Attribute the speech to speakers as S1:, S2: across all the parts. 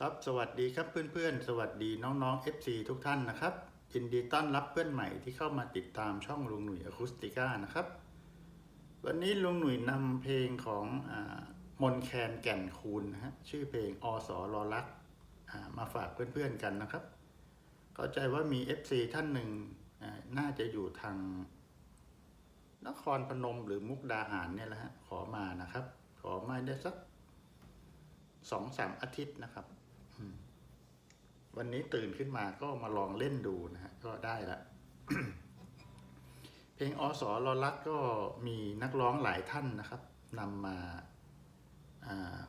S1: ครับสวัสดีครับเพื่อนๆ สวัสดีน้องๆ FC ทุกท่านนะครับยินดีต้อนรับเพื่อนใหม่ที่เข้ามาติดตามช่องลุงหนุ่ยอะคูสติก้านะครับ วันนี้ลุงหนุ่ยนำเพลงของอมนแคนแก่นคูณนะฮะชื่อเพลงอสรอลักมาฝากเพื่อนๆกันนะครับ เข้าใจว่ามี FC ท่านหนึ่งน่าจะอยู่ทางนครพนมหรือมุกดาหารเนี่ยแหละฮะขอมานะครับ ขอมาได้สักสองสามอาทิตย์นะครับ วันนี้ตื่นขึ้นมาก็มาลองเล่นดูนะฮะก็ได้ละเพลงอสอรอลักก็มีนักร้องหลายท่านนะครับนำมา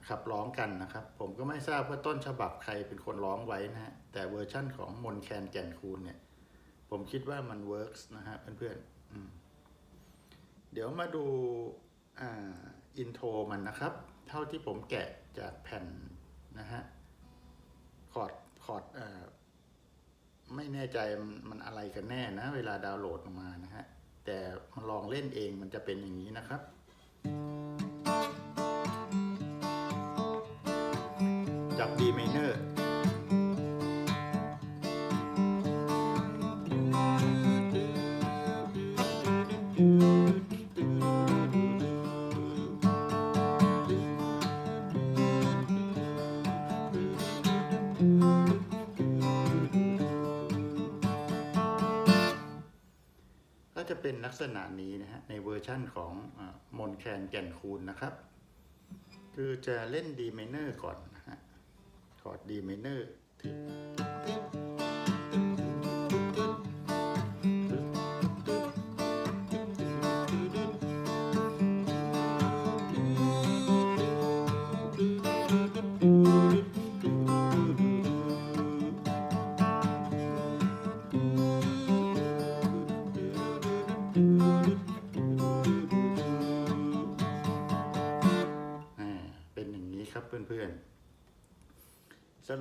S1: ขับร้องกันนะครับ ผมก็ไม่ทราบว่าต้นฉบับใครเป็นคนร้องไว้นะฮะแต่เวอร์ชั่นของมนแคนแก่นคูณเนี่ย ผมคิดว่ามันเวิร์กส์นะฮะเพื่อนๆอืมเดี๋ยวมาดูอินโทรมันนะครับ เท่าที่ผมแกะจากแผ่นนะฮะคอร์ด คอร์ดเอ่อไม่แน่ใจมันอะไรกันแน่นะ เวลาดาวน์โหลดออกมานะฮะ แต่มาลองเล่นเองมันจะเป็นอย่างนี้นะครับจับ เป็นลักษณะนี้นะฮะในเวอร์ชั่นของมอนแคนแก่นคูณนะครับ คือจะเล่นดีมเนอร์ก่อนนะฮะคอร์ด D minor ถึง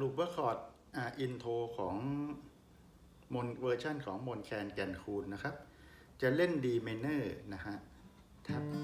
S1: รุปว่าคอร์ดอินโทรของมนเวอร์ชันของมนแคนแกนคูณนะครับ จะเล่นดีเมเนอร์นะฮะทับทับทับ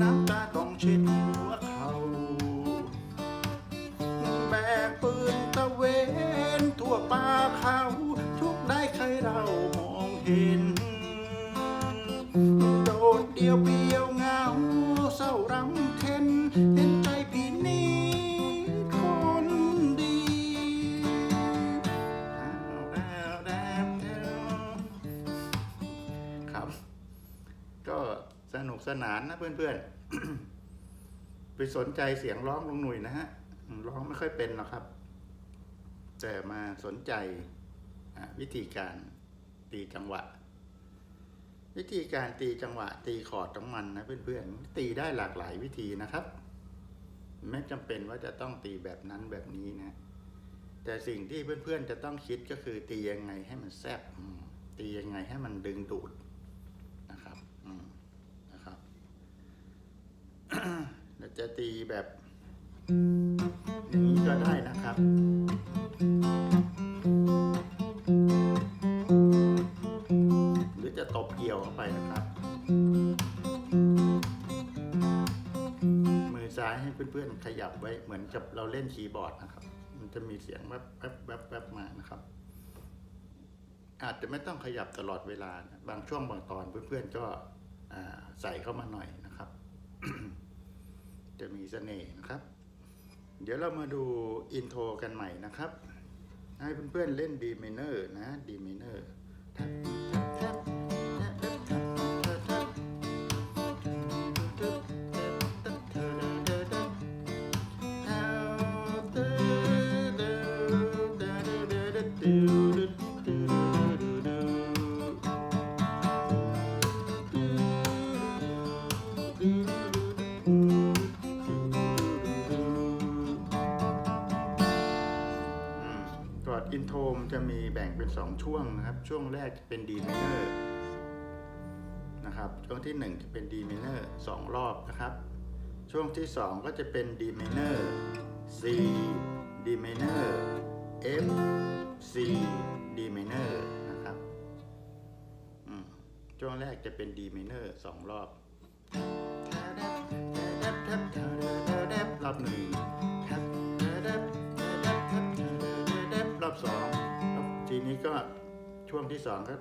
S1: น้ำตาต้องเช็ดหัวเขา แบกปืนตะเวนทั่วป่าเขา ทุกได้ใครเรามองเห็น โดดเดียวเปียวเงาเศร้ารำเค็น สนานนะเพื่อนๆ ไปสนใจเสียงร้องลุงหนุ่ยนะฮะร้องไม่ค่อยเป็นหรอกครับ แต่มาสนใจวิธีการตีจังหวะ วิธีการตีจังหวะ ตีคอร์ดของมันนะเพื่อนๆ ตีได้หลากหลายวิธีนะครับ ไม่จำเป็นว่าจะต้องตีแบบนั้นแบบนี้นะ แต่สิ่งที่เพื่อนๆจะต้องคิดก็คือตียังไงให้มันแซบตียังไงให้มันดึงดูดนะครับอืมนะครับ เรา จะตีแบบอย่างนี้ก็ได้นะครับ หรือจะตบเกี่ยวเข้าไปนะครับ มือซ้ายให้เพื่อนๆขยับไว้เหมือนกับเราเล่นคีย์บอร์ดนะครับ มันจะมีเสียงแวบแวบแวบแวบมานะครับอาจจะไม่ต้องขยับตลอดเวลานะบางช่วงบางตอนเพื่อนๆก็ใส่เข้ามาหน่อยนะครับ จะมีเสน่ห์นะครับ เดี๋ยวเรามาดูอินโทรกันใหม่นะครับ ให้เพื่อนๆเล่น D minor นะ D minor ทับ โทมจะมีแบ่งเป็น 2 ช่วงนะครับ ช่วงแรกจะเป็น D minor นะครับช่วงที่ 1 จะเป็น D minor 2รอบนะครับ ช่วงที่ 2 ก็จะเป็น D minor C D minor F C D minor นะครับช่วงแรกจะเป็น D minor 2รอบรอบหนึ่ง สองทีนี้ก็ช่วงที่สองครับ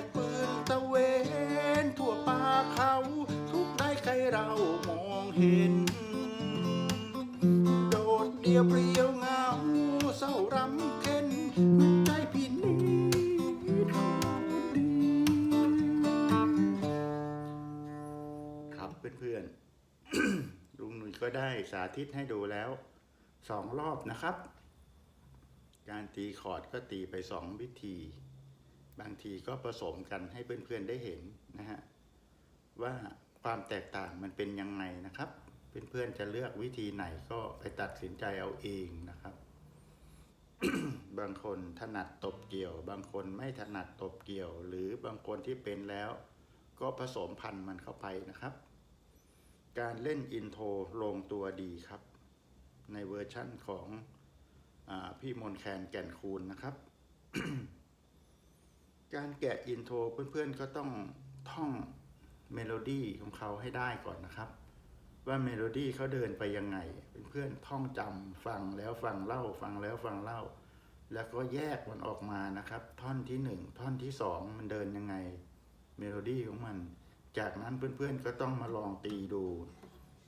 S1: กปืนตะเวนทั่วป่าเขา ทุกได้ใครเรามองเห็น โดดเดียวเปรียวเงาเศร้ารำเค็นใจพี่นี้ครับเพื่อนๆ ลุงหนุ่ยก็ได้สาธิตให้ดูแล้วสองรอบนะครับ การตีคอร์ดก็ตีไปสองวิธี บางทีก็ผสมกันให้เพื่อนๆได้เห็นนะฮะว่าความแตกต่างมันเป็นยังไงนะครับ เพื่อนๆจะเลือกวิธีไหนก็ไปตัดสินใจเอาเองนะครับ บางคนถนัดตบเกี่ยว บางคนไม่ถนัดตบเกี่ยว หรือบางคนที่เป็นแล้ว ก็ผสมพันธุ์มันเข้าไปนะครับ การเล่นอินโทรลงตัวดีครับ ในเวอร์ชั่นของอพี่มนแคนแก่นคูณนะครับ การแกะอินโทรเพื่อนๆก็ต้องท่องเมโลดี้ของเขาให้ได้ก่อนนะครับ ว่าเมโลดี้เขาเดินไปยังไงเพื่อนๆท่องจำฟังแล้วฟังเล่า ฟังแล้วฟังเล่า แล้วก็แยกมันออกมานะครับ ท่อนที่หนึ่งท่อนที่สองมันเดินยังไงเมโลดี้ของมัน จากนั้นเพื่อนๆก็ต้องมาลองตีดู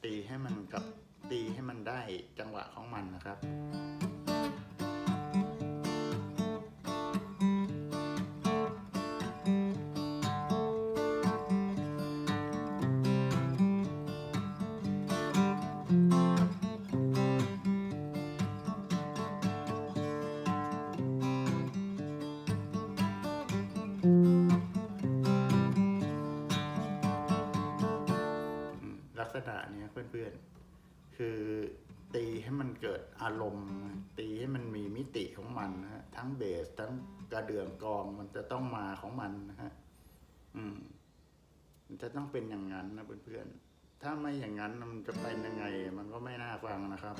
S1: ตีให้มันกับตีให้มันได้จังหวะของมันนะครับ มลักษะเนี้ยเพื่อนๆ คือตีให้มันเกิดอารมณ์ ตีให้มันมีมิติของมันนะฮะทั้งเบสทั้งกระเดื่องกองมันจะต้องมาของมันนะฮะอืม มันจะต้องเป็นอย่างนั้นนะเพื่อนๆ ถ้าไม่อย่างนั้นมันจะเป็นยังไง มันก็ไม่น่าฟังนะครับ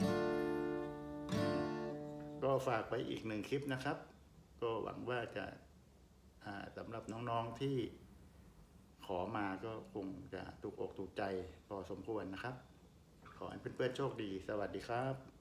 S1: ก็ฝากไปอีกหนึ่งคลิปนะครับ ก็หวังว่าจะอ่าสำหรับน้องๆที่ ขอมาก็คงจะถูกอกถูกใจพอสมควรนะครับ ขอให้เพื่อนๆโชคดี สวัสดีครับ